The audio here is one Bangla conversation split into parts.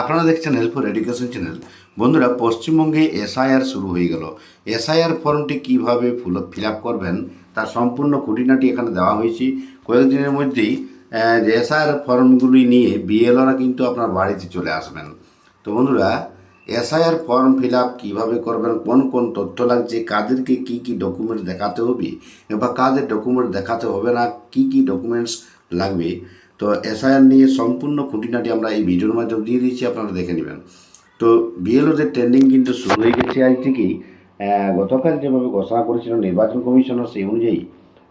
আপনারা দেখছেন হেল্পফুল এডুকেশন চ্যানেল বন্ধুরা, পশ্চিমবঙ্গে এসআইআর শুরু হয়ে গেল। এসআইআর ফর্মটি কীভাবে ফিল আপ করবেন, তার সম্পূর্ণ খুঁটিনাটি এখানে দেওয়া হয়েছে। কয়েকদিনের মধ্যেই যে এসআইআর ফর্মগুলি নিয়ে বিএলওরা কিন্তু আপনার বাড়িতে চলে আসবেন। তো বন্ধুরা এসআইআর ফর্ম ফিল আপ কীভাবে করবেন, কোন কোন তথ্য লাগছে, কাদেরকে কী কী ডকুমেন্টস দেখাতে হবে, বা কাদের ডকুমেন্ট দেখাতে হবে না, কী কী ডকুমেন্টস লাগবে তো এসআইআর নিয়ে সম্পূর্ণ খুঁটিনাটি আমরা এই ভিডিওর মাধ্যমে দিয়ে দিয়েছি, আপনারা দেখে নেবেন। তো বিএলওদের ট্রেন্ডিং কিন্তু শুরু হয়ে গেছে আজ থেকেই গতকাল যেভাবে ঘোষণা করেছিল নির্বাচন কমিশনার সেই অনুযায়ী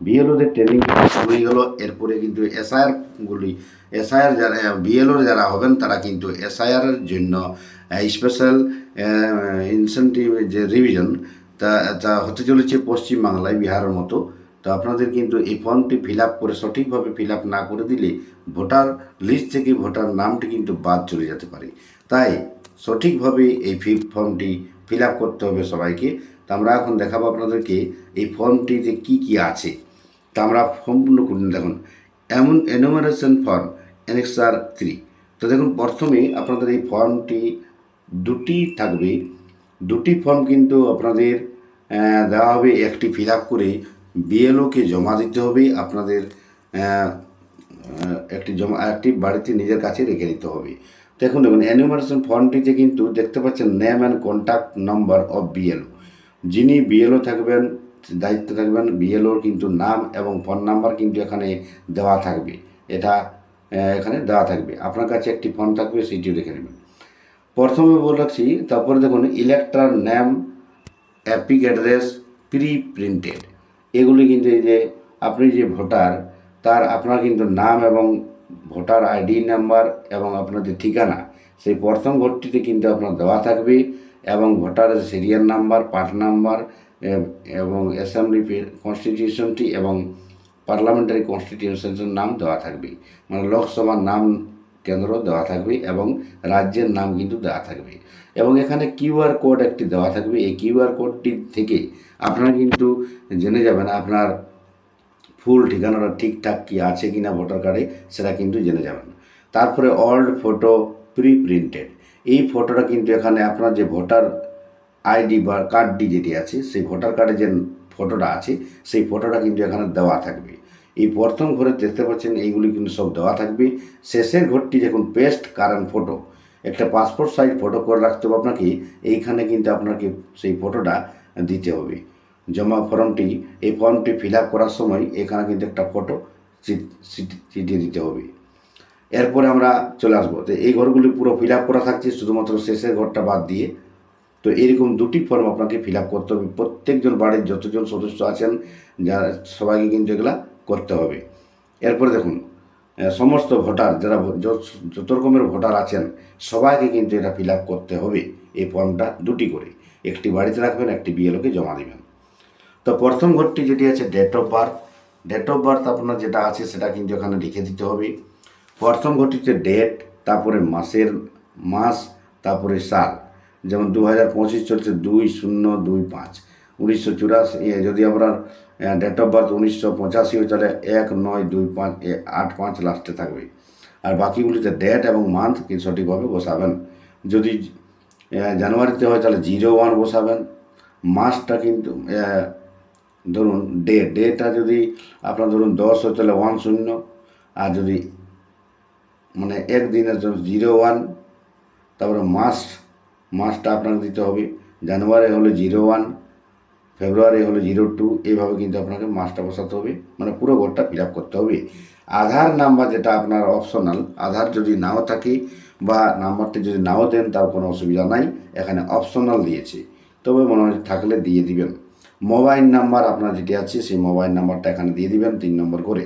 বিএলওদের ট্রেনিং শুরু হয়ে গেল। এরপরে কিন্তু এসআইআরগুলি এসআইআর যারা বিএলওর যারা হবেন, তারা কিন্তু এসআইআরের জন্য স্পেশাল ইনসেন্টিভ যে রিভিশন তা তা হতে চলেছে পশ্চিমবাংলায়, বিহারের মতো। তো আপনাদের কিন্তু এই ফর্মটি ফিল করে সঠিকভাবে ফিল না করে দিলে ভোটার লিস্ট থেকে ভোটার নামটি কিন্তু বাদ চলে যেতে পারে। তাই সঠিকভাবে এই ফি ফর্মটি ফিল করতে হবে সবাইকে। তো আমরা এখন দেখাবো আপনাদেরকে এই ফর্মটিতে কি কি আছে। তা আমরা সম্পূর্ণ করুন দেখুন। এমন এনুমারেশন ফর্ম এনএক্সআর থ্রি তো দেখুন, প্রথমে আপনাদের এই ফর্মটি দুটি থাকবে। দুটি ফর্ম কিন্তু আপনাদের দেওয়া হবে একটি ফিল করে বিএলওকে জমা দিতে হবে, আপনাদের একটি জমা, একটি বাড়িতে নিজের কাছে রেখে দিতে হবে। দেখুন দেখুন অ্যানিমারেশন ফর্মটিতে কিন্তু দেখতে পাচ্ছেন name and contact number of BLO যিনি বিএলও থাকবেন, দায়িত্ব থাকবেন বিএলওর কিন্তু নাম এবং ফোন নাম্বার কিন্তু এখানে দেওয়া থাকবে। এটা এখানে দেওয়া থাকবে। আপনার কাছে একটি ফোন থাকবে, সেটিও রেখে নেবেন। প্রথমে বলে রাখছি, তারপরে দেখুন elector name EPIC address pre printed এগুলি কিন্তু এই যে আপনি যে ভোটার, তার আপনার কিন্তু নাম এবং ভোটার আইডি নাম্বার এবং আপনার যে ঠিকানা, সেই প্রথম ঘরটিতে কিন্তু আপনার দেওয়া থাকবে এবং ভোটারের সিরিয়াল নাম্বার, পার্ট নাম্বার এবং অ্যাসেম্বলি কনস্টিটিউশনটি এবং পার্লামেন্টারি কনস্টিটিউশনের নাম দেওয়া থাকবে। মানে লোকসভার নাম কেন্দ্র দেওয়া থাকবে এবং রাজ্যের নাম কিন্তু দেওয়া থাকবে। এবং এখানে কিউআর কোড একটি দেওয়া থাকবে। এই কিউআর কোডটি থেকে আপনারা কিন্তু জেনে যাবেন আপনার ফুল ঠিকানাটা ঠিকঠাক কি আছে কি না ভোটার কার্ডে, সেটা কিন্তু জেনে যাবেন। তারপরে অল্ড ফটো প্রি প্রিন্টেড এই ফটোটা কিন্তু এখানে আপনার যে ভোটার আইডি বা কার্ডটি যেটি আছে, সেই ভোটার কার্ডে যে ফটোটা আছে, সেই ফটোটা কিন্তু এখানে দেওয়া থাকবে। এই প্রথম ঘরে দেখতে পাচ্ছেন এইগুলি কিন্তু সব দেওয়া থাকবে। শেষের ঘরটি যখন পেস্ট কারেন্ট ফটো একটা পাসপোর্ট সাইজ ফটো করে রাখতে হবে আপনাকে। এইখানে কিন্তু আপনাকে সেই ফটোটা দিতে হবে। জমা ফর্মটি, এই ফর্মটি ফিল করার সময় এখানে কিন্তু একটা ফটো চিঠিয়ে দিতে হবে। এরপরে আমরা চলে আসব। তো এই ঘরগুলি পুরো ফিল করা থাকছে, শুধুমাত্র শেষের ঘরটা বাদ দিয়ে। তো এরকম দুটি ফর্ম আপনাকে ফিল করতে হবে। প্রত্যেকজন বাড়ির যতজন সদস্য আছেন, যারা সবাইকে কিন্তু এগুলা করতে হবে। এরপরে দেখুন সমস্ত ভোটার যারা যত রকমের ভোটার আছেন, সবাইকে কিন্তু এটা ফিল করতে হবে এই ফর্মটা দুটি করে। একটি বাড়িতে রাখবেন, একটি বিএলওকে জমা দেবেন। তো প্রথম ঘরটি যেটি আছে date of birth date of birth আপনার যেটা আছে, সেটা কিন্তু এখানে লিখে দিতে হবে। প্রথম ঘরটিতে ডেট তারপরে মাসের মাস, তারপরে সাল। যেমন দু হাজার পঁচিশ চলছে দুই শূন্য দুই পাঁচ। উনিশশো চুরাশি যদি আপনার ডেট অফ বার্থ উনিশশো পঁচাশি তাহলে এক নয় দুই পাঁচ আট পাঁচ লাস্টে থাকবে। আর বাকিগুলিতে ডেট এবং মান্থ কিন্তু সঠিকভাবে বসাবেন? যদি জানুয়ারিতে হয় তাহলে জিরো ওয়ান বসাবেন। মাসটা কিন্তু ধরুন ডে ডেটা যদি আপনার ধরুন দশ হয় তাহলে ওয়ান শূন্য। আর যদি মানে একদিনের জিরো ওয়ান তারপরে মাস, মাসটা আপনাকে দিতে হবে। জানুয়ারি হলে জিরো ওয়ান ফেব্রুয়ারি হলে জিরো টু এইভাবে কিন্তু আপনাকে মাসটা বসাতে হবে। মানে পুরো ঘরটা ফিল করতে হবে। আধার নাম্বার যেটা আপনার অপশনাল আধার যদি নাও থাকে বা নাম্বারটি যদি নাও দেন তার কোনো অসুবিধা নাই। এখানে অপশনাল দিয়েছে। তবে মনে হয় থাকলে দিয়ে দিবেন। মোবাইল নাম্বার আপনার যেটি আছে, সেই মোবাইল নাম্বারটা এখানে দিয়ে দিবেন তিন নম্বর করে।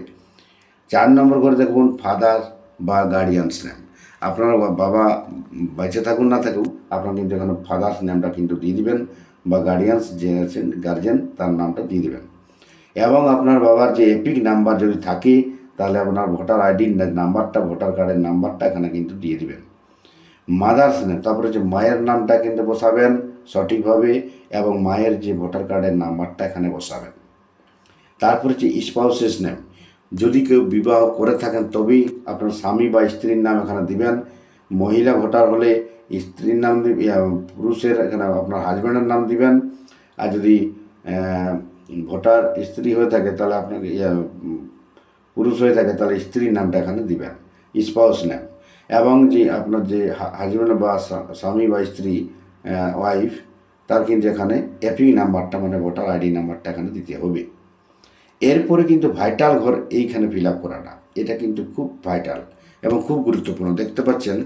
চার নম্বর করে দেখুন ফাদার বা গার্ডিয়ানস নেম আপনার বাবা বেঁচে থাকুন না থাকুক, আপনার কিন্তু এখানে ফাদার্স নেমটা কিন্তু দিয়ে দিবেন। বা গার্ডিয়ানস যে আছেন গার্জেন তার নামটা দিয়ে দেবেন। এবং আপনার বাবার যে এপিক নাম্বার যদি থাকে, তাহলে আপনার ভোটার আইডির নাম্বারটা, ভোটার কার্ডের নাম্বারটা এখানে কিন্তু দিয়ে দেবেন। মাদার্স নেম তারপরে যে মায়ের নামটা কিন্তু বসাবেন সঠিকভাবে, এবং মায়ের যে ভোটার কার্ডের নাম্বারটা এখানে বসাবেন। তারপরে হচ্ছে স্পাউসেস নেম যদি কেউ বিবাহ করে থাকেন, তবেই আপনার স্বামী বা স্ত্রীর নাম এখানে দিবেন। মহিলা ভোটার হলে স্ত্রীর নাম পুরুষের এখানে আপনার হাজব্যান্ডের নাম দিবেন। আর যদি ভোটার স্ত্রী হয়ে থাকে তাহলে আপনাকে ইয়া, পুরুষ হয়ে থাকে তাহলে স্ত্রীর নামটা এখানে দিবেন। স্পাউস নেম এবং যে আপনার যে হাজব্যান্ড বা স্বামী বা স্ত্রী ওয়াইফ তার কিন্তু এখানে এপি নাম্বারটা মানে ভোটার আইডি নাম্বারটা এখানে দিতে হবে। এরপরে কিন্তু ভাইটাল ঘর এইখানে ফিল আপ করাটা। এটা কিন্তু খুব ভাইটাল এবং খুব গুরুত্বপূর্ণ। দেখতে পাচ্ছেন,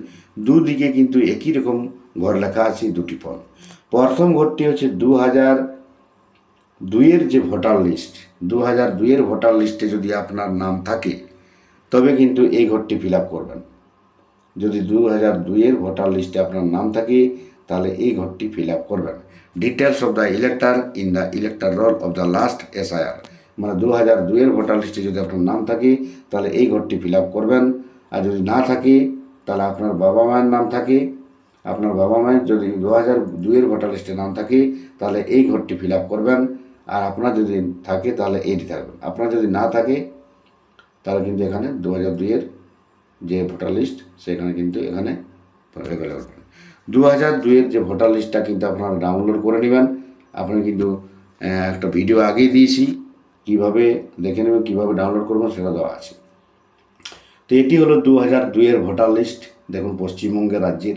দুদিকে কিন্তু একই রকম ঘর লেখা আছে দুটি পদ। প্রথম ঘরটি হচ্ছে দু হাজার দুইয়ের যে ভোটার লিস্ট দু হাজার দুইয়ের ভোটার লিস্টে যদি আপনার নাম থাকে, তবে কিন্তু এই ঘরটি ফিল করবেন। যদি দু হাজার দুইয়ের ভোটার লিস্টে আপনার নাম থাকে, তাহলে এই ঘরটি ফিল করবেন। Details of the elector in the elector roll of the last SIR. মানে দু হাজার দুইয়ের ভোটার লিস্টে যদি আপনার নাম থাকে, তাহলে এই ঘরটি ফিল করবেন। আর যদি না থাকে, তাহলে আপনার বাবা মায়ের নাম থাকে। আপনার বাবা মায়ের যদি দু হাজার দুইয়ের ভোটার লিস্টে নাম থাকে, তাহলে এই ঘরটি ফিল করবেন। আর আপনার যদি থাকে, তাহলে এইটি থাকবেন। আপনার যদি না থাকে, তাহলে কিন্তু এখানে দু হাজার দুইয়ের যে ভোটার লিস্ট, সেখানে কিন্তু এখানে অ্যাভেলেবল দু হাজার দুইয়ের যে ভোটার লিস্টটা কিন্তু আপনারা ডাউনলোড করে নেবেন। আপনি কিন্তু একটা ভিডিও আগেই দিয়েছি। কীভাবে দেখে নেবেন, কীভাবে ডাউনলোড করবেন, সেটা দেওয়া আছে। তো এটি হলো দু হাজার দুইয়ের ভোটার লিস্ট, দেখুন পশ্চিমবঙ্গের রাজ্যের।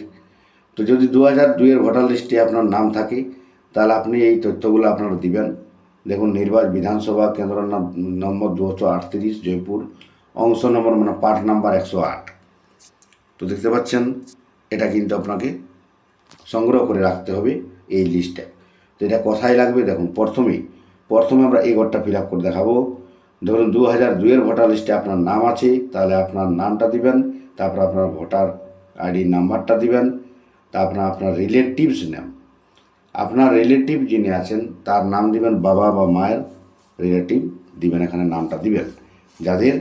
তো যদি দু হাজার দুইয়ের ভোটার লিস্টে আপনার নাম থাকে, তাহলে আপনি এই তথ্যগুলো আপনারা দিবেন। দেখুন নির্বাচন বিধানসভা কেন্দ্র নাম- নম্বর দুশো আটত্রিশ, জয়পুর, অংশ নম্বর মানে পার্ট নাম্বার একশো আট। তো দেখতে পাচ্ছেন, এটা কিন্তু আপনাকে সংগ্রহ করে রাখতে হবে এই লিস্টে। তো এটা কোথায় লাগবে? দেখুন প্রথমেই, প্রথমে আমরা এই ঘরটা ফিল আপ করে দেখাবো। ধরুন দু হাজার দুইয়ের ভোটার লিস্টে আপনার নাম আছে, তাহলে আপনার নামটা দিবেন, তারপর আপনার ভোটার আইডি নাম্বারটা দিবেন, তারপর আপনার রিলেটিভস নেম আপনার রিলেটিভ যিনি আছেন, তার নাম দিবেন বাবা বা মায়ের রিলেটিভ দিবেন এখানে নামটা দিবেন। যাদের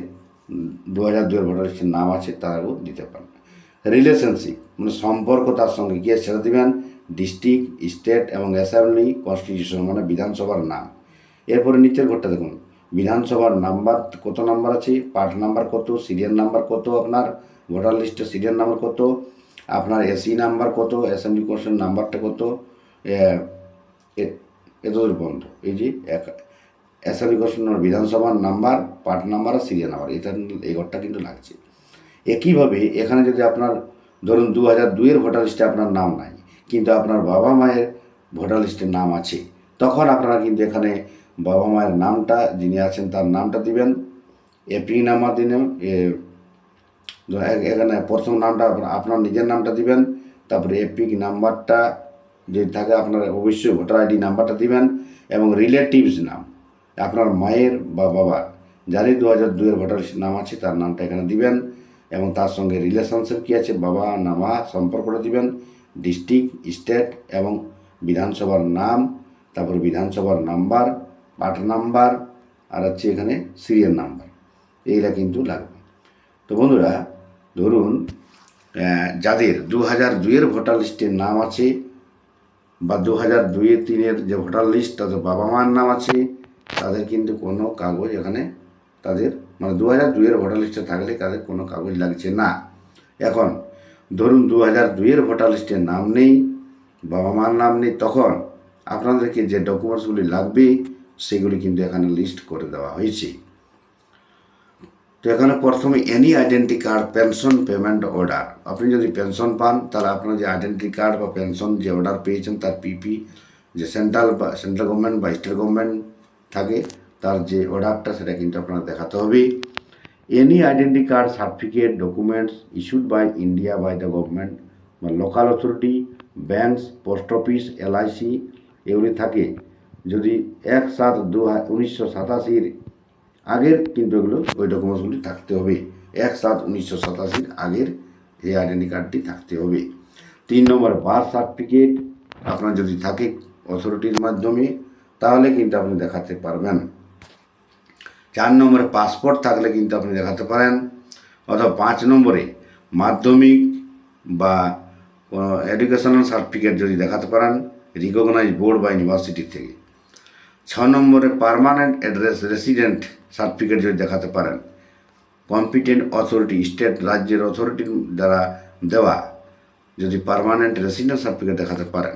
দু হাজার দুয়ের ভোটার লিস্টের নাম আছে, তারাও দিতে পারেন। রিলেশনশিপ মানে সম্পর্ক তার সঙ্গে গিয়ে সেটা দিবেন ডিস্ট্রিক্ট স্টেট এবং অ্যাসেম্বলি কনস্টিটিউশন মানে বিধানসভার নাম। এরপরে নিচের ঘরটা দেখুন। বিধানসভার নাম্বার কত নাম্বার আছে? পার্ট নাম্বার কত? সিরিয়াল নাম্বার কত আপনার? ভোটার লিস্টের সিরিয়াল নাম্বার কত? আপনার এসি নাম্বার কত? অ্যাসেম্বলি কনস্টিটিউশন নাম্বারটা কত? এতদূর পর্যন্ত এই যে, এক, অ্যাসেম্বলি কনস্টিটিউশন বিধানসভার নাম্বার পার্ট নাম্বার আর সিরিয়াল নাম্বার, এটা এই ঘরটা কিন্তু লাগছে। একইভাবে এখানে যদি আপনার, ধরুন দু হাজার দুইয়ের ভোটার লিস্টে আপনার নাম নাই, কিন্তু আপনার বাবা মায়ের ভোটার লিস্টের নাম আছে, তখন আপনারা কিন্তু এখানে বাবা মায়ের নামটা, যিনি আছেন তার নামটা দিবেন। এপি ধরুন এ- এখানে প্রথম নামটা আপনার- নিজের নামটা দিবেন। তারপরে এপিক নাম্বারটা যদি থাকে, আপনার অবশ্যই ভোটার আইডি নাম্বারটা দিবেন এবং রিলেটিভস নাম। আপনার মায়ের বা বাবার, যারই দু হাজার দুইয়ের ভোটার নাম আছে, তার নামটা এখানে দিবেন এবং তার সঙ্গে রিলেশনশিপ কী আছে, বাবা না মা সম্পর্কটা দিবেন। ডিস্ট্রিক্ট স্টেট এবং বিধানসভার নাম, তারপর বিধানসভার নাম্বার পার্ট নাম্বার আর হচ্ছে এখানে সিরিয়াল নাম্বার। এইগুলা কিন্তু লাগবে। তো বন্ধুরা, ধরুন যাদের দু হাজার দুইয়ের ভোটার লিস্টের নাম আছে বা দু হাজার দুইয়ের তিনের যে ভোটার লিস্ট, তাদের বাবা মার নাম আছে, তাদের কিন্তু কোনো কাগজ এখানে তাদের মানে দু হাজার দুইয়ের ভোটার লিস্টে থাকলে তাদের কোনো কাগজ লাগছে না। এখন, ধরুন দু হাজার দুইয়ের ভোটার লিস্টে নাম নেই বাবা মার নাম নেই, তখন আপনাদেরকে যে ডকুমেন্টসগুলি লাগবে সেগুলি কিন্তু এখানে লিস্ট করে দেওয়া হয়েছে। তো এখানে প্রথমে any identity card pension payment order আপনি যদি পেনশন পান, তাহলে আপনার যে আইডেন্টি কার্ড বা পেনশন যে অর্ডার পেয়েছেন, তার পিপি যে সেন্ট্রাল বা সেন্ট্রাল গভর্নমেন্ট বা স্টেট গভর্নমেন্ট থাকে, তার যে অর্ডারটা সেটা কিন্তু আপনার দেখাতে হবে। Any identity card certificate documents issued by India by the government বা local authority banks post office LIC এগুলি থাকে। যদি এক সাত দু উনিশশো সাতাশির আগের কিন্তু এগুলো ওই ডকুমেন্টসগুলি থাকতে হবে। এক সাত উনিশশো সাতাশির আগের এই আইডেন্টি কার্ডটি থাকতে হবে। তিন নম্বর বার্থ সার্টিফিকেট আপনার যদি থাকে অথরিটির মাধ্যমে, তাহলে কিন্তু আপনি দেখাতে পারবেন। চার নম্বরে পাসপোর্ট থাকলে কিন্তু আপনি দেখাতে পারেন। অথবা পাঁচ নম্বরে মাধ্যমিক বা কোনো এডুকেশনাল সার্টিফিকেট যদি দেখাতে পারেন, রিকগনাইজ বোর্ড বা ইউনিভার্সিটি থেকে। ছ নম্বরে পার্মানেন্ট অ্যাড্রেস রেসিডেন্ট সার্টিফিকেট যদি দেখাতে পারেন কম্পিটেন্ট অথরিটি স্টেট রাজ্যের অথরিটির দ্বারা দেওয়া যদি পারমানেন্ট রেসিডেন্ট সার্টিফিকেট দেখাতে পারেন,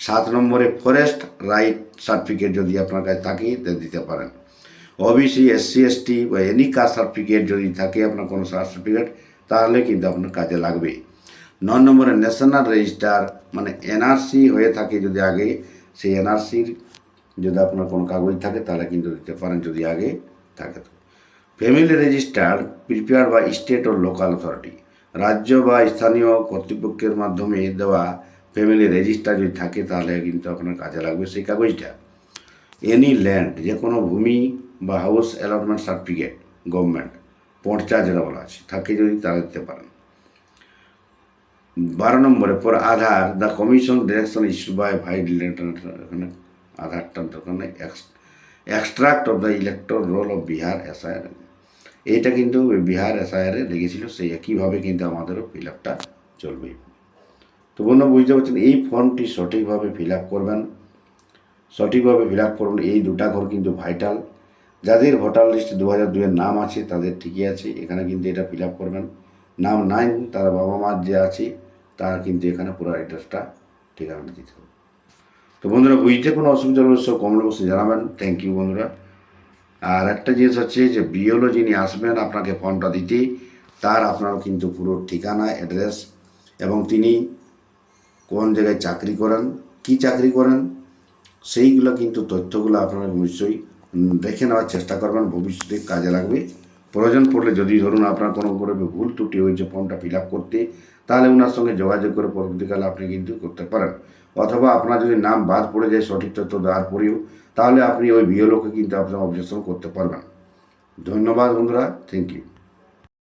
সাত নম্বরে ফরেস্ট রাইট সার্টিফিকেট যদি আপনার কাছে থাকে দিতে পারেন। ওবিসি এসসি এসটি বা এনি কাস্ট সার্টিফিকেট যদি থাকে আপনার কোনো সার্টিফিকেট তাহলে কিন্তু আপনার কাজে লাগবে। ন নম্বরে ন্যাশনাল রেজিস্টার মানে এনআরসি হয়ে থাকে যদি আগে, সেই এনআরসির যদি আপনার কোনো কাগজ থাকে, তাহলে কিন্তু দিতে পারেন, যদি আগে থাকে তো। ফ্যামিলি রেজিস্টার প্রিপেয়ার বা স্টেট ও লোকাল অথরিটি রাজ্য বা স্থানীয় কর্তৃপক্ষের মাধ্যমে দেওয়া ফ্যামিলি রেজিস্টার যদি থাকে, তাহলে কিন্তু আপনার কাজে লাগবে সেই কাগজটা। এনি ল্যান্ড যে কোনো ভূমি বা হাউস অ্যালটমেন্ট সার্টিফিকেট গভর্নমেন্ট পর্চা যেটা বলা আছে, থাকে যদি তারা দিতে পারেন। বারো নম্বরে পর Aadhaar the commission direction issue by ভাই এখানে আধারটা ওখানে extract of the electoral roll of Bihar SIR এইটা কিন্তু বিহার এসআইআরে লেগেছিল, সেই একইভাবে কিন্তু আমাদেরও ফিল আপটা চলবে। তো বন্ধু, বুঝতে পারছেন, এই ফর্মটি সঠিকভাবে ফিল আপ করবেন, সঠিকভাবে ফিল আপ করবেন এই দুটা ঘর কিন্তু ভাইটাল যাদের ভোটার লিস্টে দু হাজার দুয়ের নাম আছে, তাদের ঠিকই আছে, এখানে কিন্তু এটা ফিল আপ করবেন। নাম নাই, তার বাবা মার যে আছে, তার কিন্তু এখানে পুরো অ্যাড্রেসটা ঠিকানাটা দিতে হবে। তো বন্ধুরা, বুঝতে কোনো অসুবিধা হলে সব কমেন্ট বক্সে জানাবেন। থ্যাংক ইউ বন্ধুরা। আর একটা জিনিস হচ্ছে যে বিএলও যিনি আসবেন, আপনাকে ফর্মটা দিতে তার আপনার কিন্তু পুরো ঠিকানা অ্যাড্রেস এবং তিনি কোন জায়গায় চাকরি করেন, কি চাকরি করেন, সেইগুলো কিন্তু তথ্যগুলো আপনারা নিশ্চয়ই দেখে নেওয়ার চেষ্টা করবেন। ভবিষ্যতে কাজে লাগবে। প্রয়োজন পড়লে যদি ধরুন আপনার কোনো করে ভুল ত্রুটি হয়েছে ফর্মটা ফিল করতে, তাহলে ওনার সঙ্গে যোগাযোগ করে পরবর্তীকালে আপনি কিন্তু করতে পারেন। অথবা আপনার যদি নাম বাদ পড়ে যায় সঠিক তথ্য দেওয়ার পরেও, তাহলে আপনি ওই বিএলওকে কিন্তু আপনার অবজেকশন করতে পারবেন ধন্যবাদ বন্ধুরা থ্যাংক ইউ